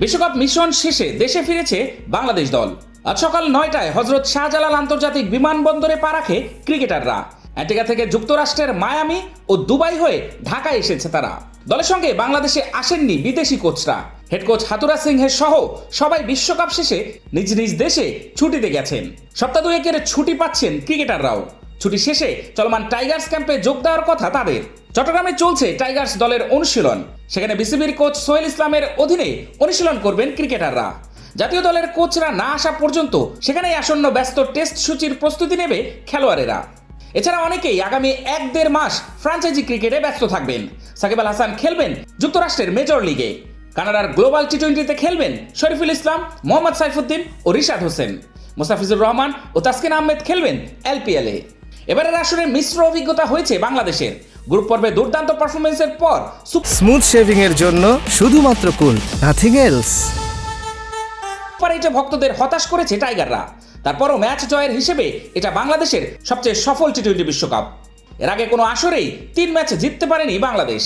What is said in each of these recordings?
বিশ্বকাপ মিশন শেষে দেশে ফিরেছে বাংলাদেশ দল। আজ সকাল নয়টায় হজরত শাহজালাল আন্তর্জাতিক বিমানবন্দরে পা রাখে ক্রিকেটাররা। অ্যান্টিগা থেকে যুক্তরাষ্ট্রের মায়ামি ও দুবাই হয়ে ঢাকায় এসেছে তারা। দলের সঙ্গে বাংলাদেশে আসেননি বিদেশি কোচরা। হেড কোচ হাতুরা সিংহের সহ সবাই বিশ্বকাপ শেষে নিজ নিজ দেশে ছুটিতে গেছেন। সপ্তাহ দুয়েকের ছুটি পাচ্ছেন ক্রিকেটাররাও। ছুটি শেষে চলমান টাইগার্স ক্যাম্পে যোগ দেওয়ার কথা তাদের। চট্টগ্রামে চলছে টাইগার্স দলের অনুশীলন। সেখানে বিসিবির কোচ সোহেল ইসলামের অধীনে অনুশীলন করবেন ক্রিকেটাররা। জাতীয় দলের কোচরা না আসা পর্যন্ত সেখানেই আসন্ন ব্যস্ত টেস্ট সূচির প্রস্তুতি নেবে খেলোয়াড়েরা। এছাড়া অনেকেই আগামী এক দেড় মাস ফ্রাঞ্চাইজি ক্রিকেটে ব্যস্ত থাকবেন। সাকিব আল হাসান খেলবেন যুক্তরাষ্ট্রের মেজর লিগে। কানাডার গ্লোবাল টি টোয়েন্টিতে খেলবেন শরীফুল ইসলাম, মোহাম্মদ সাইফুদ্দিন ও রিশাদ হোসেন। মুস্তাফিজুর রহমান ও তাসকিন আহমেদ খেলবেন এলপিএলে এবারের আসরে মিশ্র অভিজ্ঞতা হয়েছে বাংলাদেশের। গ্রুপ পর্বে দুর্দান্ত পারফরমেন্সের পর স্মুথ শেভিং এর জন্য শুধুমাত্র কুল নাথিং এলস সুপার এইটে ভক্তদের হতাশ করেছে টাইগাররা। তারপরও ম্যাচ জয়ের হিসেবে এটা বাংলাদেশের সবচেয়ে সফল টি টোয়েন্টি বিশ্বকাপ। এর আগে কোনো আসরেই তিন ম্যাচ জিততে পারেনি বাংলাদেশ।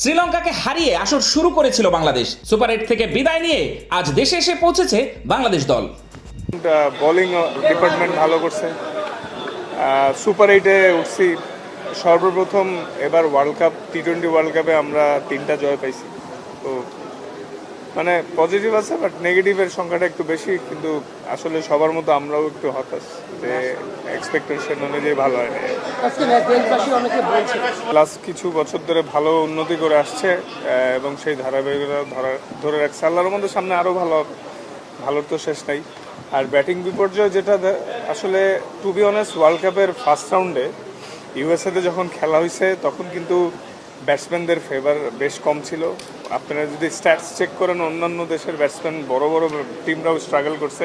শ্রীলঙ্কাকে হারিয়ে আসর শুরু করেছিল বাংলাদেশ। সুপার এইট থেকে বিদায় নিয়ে আজ দেশে এসে পৌঁছেছে বাংলাদেশ দল। বোলিং ডিপার্টমেন্ট ভালো করছে। সুপার এইটে উঠছি। সর্বপ্রথম এবার world cup T twenty world কাপে আমরা তিনটা জয় পাইছি। তো মানে পজিটিভ আছে বাট নেগেটিভের সংখ্যাটা একটু বেশি কিন্তু আসলে সবার মতো আমরাও একটু হতাশ যে এক্সপেকটেশন অনুযায়ী ভালো হয় লাস্ট কিছু বছর ধরে ভালো উন্নতি করে আসছে এবং সেই ধারাবাহিকতা ধরা ধরে রাখছে। আল্লাহর মধ্যে সামনে আরও ভালো হবে। ভালোর তো শেষ নাই। আর ব্যাটিং বিপর্যয় যেটা আসলে টু বি অনেস্ট ওয়ার্ল্ড কাপের ফার্স্ট রাউন্ডে ইউএসএতে যখন খেলা হয়েছে তখন কিন্তু ব্যাটসম্যানদের ফেভার বেশ কম ছিল। আপনারা যদি স্ট্যাটস চেক করেন, অন্যান্য দেশের ব্যাটসম্যান বড় বড় টিমরাও স্ট্রাগল করছে।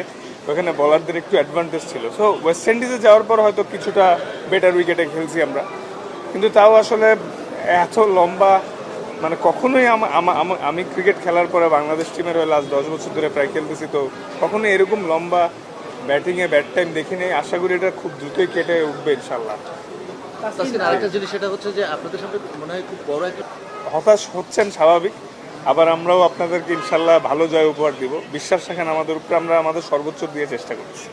ওখানে বলারদের একটু অ্যাডভান্টেজ ছিল। সো ওয়েস্ট ইন্ডিজে যাওয়ার পর হয়তো কিছুটা বেটার উইকেটে খেলছি আমরা। কিন্তু তাও আসলে এত লম্বা মানে কখনোই আমা- আমা- আমা- আমি ক্রিকেট খেলার পরে বাংলাদেশ টিমের হয়ে লাস্ট দশ বছর ধরে প্রায় খেলতেছি তো কখনো এরকম লম্বা ব্যাটিংয়ে ব্যাট টাইম দেখিনি আশা করি এটা খুব দ্রুতই কেটে উঠবে ইনশাল্লাহ আরেকটা জিনিস সেটা হচ্ছে যে আপনাদের সামনে মনে হয় খুব বড় একটা হতাশ হচ্ছেন স্বাভাবিক আবার আমরাও আপনাদেরকে ইনশাল্লাহ ভালো জয় উপহার দিব। বিশ্বাস রাখেন আমাদের উপরে আমরা আমাদের সর্বোচ্চ দিয়ে চেষ্টা করছি।